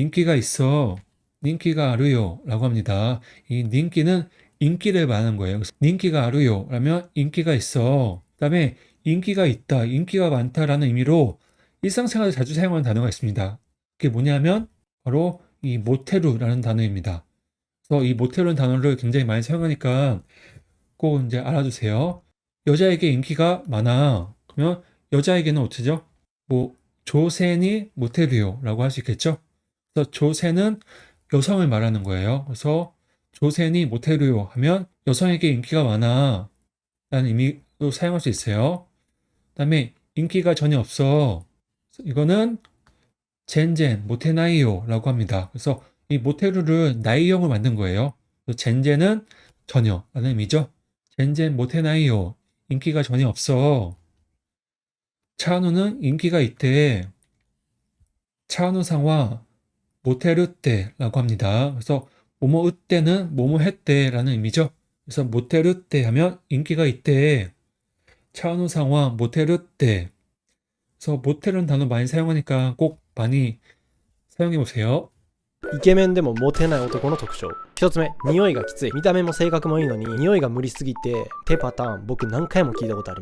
인기가 있어. 인기가 아루요. 라고 합니다. 이 인기는 인기를 말하는 거예요. 인기가 아루요. 라면 인기가 있어. 그 다음에 인기가 있다, 인기가 많다라는 의미로 일상생활에 자주 사용하는 단어가 있습니다. 그게 뭐냐면 바로 이 모테루라는 단어입니다. 그래서 이 모테루라는 단어를 굉장히 많이 사용하니까 꼭 이제 알아두세요. 여자에게 인기가 많아. 그러면 여자에게는 어떻게죠? 뭐 조센이 모테루요라고 할 수 있겠죠? 그래서 조센은 여성을 말하는 거예요. 그래서 조센이 모테루요 하면 여성에게 인기가 많아 라는 의미로 사용할 수 있어요. 그 다음에 인기가 전혀 없어. 이거는 젠젠 모테나이요 라고 합니다. 그래서 이 모테루를 나이형을 만든 거예요. 젠젠은 전혀 라는 의미죠. 젠젠 모테나이요 인기가 전혀 없어. 차은우는 인기가 있대. 차은우 상화 모테르 때라고 합니다. 그래서 뭐뭐 으때는 뭐뭐 했대라는 의미죠. 그래서 모테르 때 하면 인기가 있대. 차은우상화 모테르 때. 그래서 모텔은 단어 많이 사용하니까 꼭 많이 사용해 보세요. イケメンでもモテない男の特徴一つ目匂いがきつい見た目も性格もいいのに匂いが無理すぎてってパターン僕何回も聞いたことあります